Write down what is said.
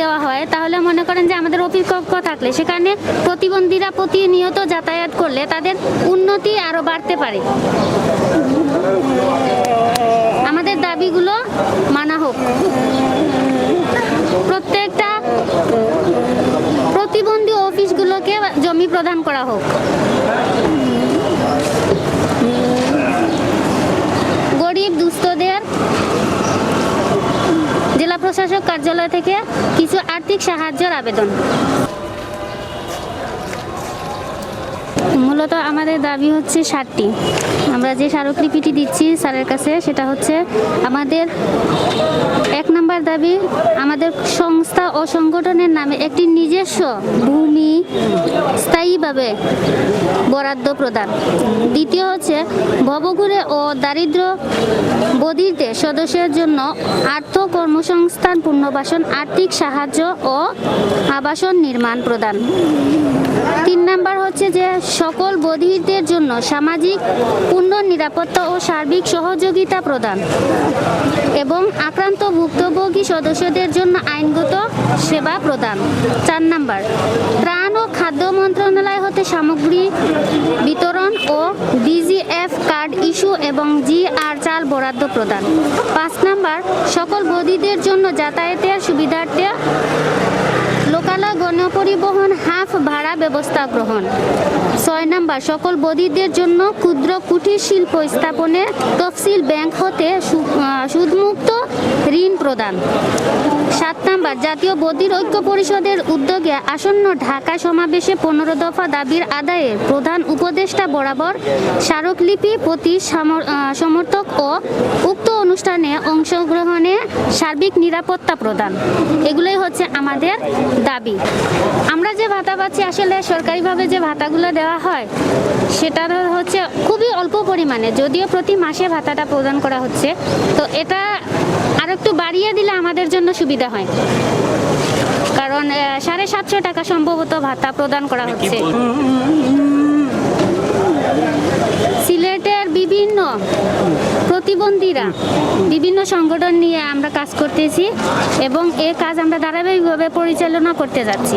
দেওয়া হয়, তাহলে মনে করেন যে আমাদের কক্ষ থাকলে, সেখানে প্রতিবন্ধীরা প্রতিনিয়ত যাতায়াত করলে তাদের উন্নতি আরও বাড়তে পারে। আমাদের দাবিগুলো মানা হোক। প্রত্যেকটা প্রতিবন্ধী অফিসগুলোকে জমি প্রদান করা হোক। প্রশাসক কার্যালয় থেকে কিছু আর্থিক সাহায্যের আবেদন। মূলত আমাদের দাবি হচ্ছে ষাটটি আমরা যে স্মারকলিপিটি দিচ্ছি স্যারের কাছে, সেটা হচ্ছে আমাদের এক নম্বর দাবি, আমাদের সংস্থা ও সংগঠনের নামে একটি নিজস্ব ভূমি স্থায়ীভাবে বরাদ্দ প্রদান। দ্বিতীয় হচ্ছে ভবঘুরে ও দারিদ্র বধিরদের সদস্যের জন্য আর্থ কর্মসংস্থান, পুনর্বাসন, আর্থিক সাহায্য ও আবাসন নির্মাণ প্রদান। তিন নাম্বার হচ্ছে যে সকল বধিরদের জন্য সামাজিক পূর্ণ নিরাপত্তা ও সার্বিক সহযোগিতা প্রদান এবং আক্রান্ত ভুক্তভোগী সদস্যদের জন্য আইনগত সেবা প্রদান। চার নাম্বার, ত্রাণ ও খাদ্য মন্ত্রণালয় হতে সামগ্রী বিতরণ ও ডিজিএফ কার্ড ইস্যু এবং জিআর চাল বরাদ্দ প্রদান। পাঁচ নাম্বার, সকল বদিদের জন্য যাতায়াতের সুবিধার্থে গণপরিবহন হাফ ভাড়া ব্যবস্থা গ্রহণ। ছয় নাম্বার, সকল বধিরদের জন্য ক্ষুদ্র কুটির শিল্প স্থাপনে তফসিল ব্যাংক হতে সুদমুক্ত ঋণ প্রদান। সাত নাম্বার, জাতীয় বধির ঐক্য পরিষদের উদ্যোগে আসন্ন ঢাকা সমাবেশে পনেরো দফা দাবির আদায়ে প্রধান উপদেষ্টা বরাবর স্মারকলিপি প্রতি সামর- সমর্থক ও উক্ত অনুষ্ঠানে অংশগ্রহণে সার্বিক নিরাপত্তা প্রদান। এগুলোই হচ্ছে আমাদের দাবি। আমরা যে ভাতা পাচ্ছি আসলে সরকারিভাবে যে ভাতাগুলো দেওয়া হয় সেটা হচ্ছে খুবই অল্প পরিমাণে। যদিও প্রতি মাসে ভাতাটা প্রদান করা হচ্ছে তো এটা আর একটু বাড়িয়ে দিলে আমাদের জন্য সুবিধা হয়। কারণ সাড়ে সাতশো টাকা সম্ভবত ভাতা প্রদান করা হচ্ছে। সিলেটের বিভিন্ন প্রতিবন্ধীরা বিভিন্ন সংগঠন নিয়ে আমরা কাজ করতেছি এবং এ কাজ আমরা ধারাবাহিকভাবে পরিচালনা করতে যাচ্ছি।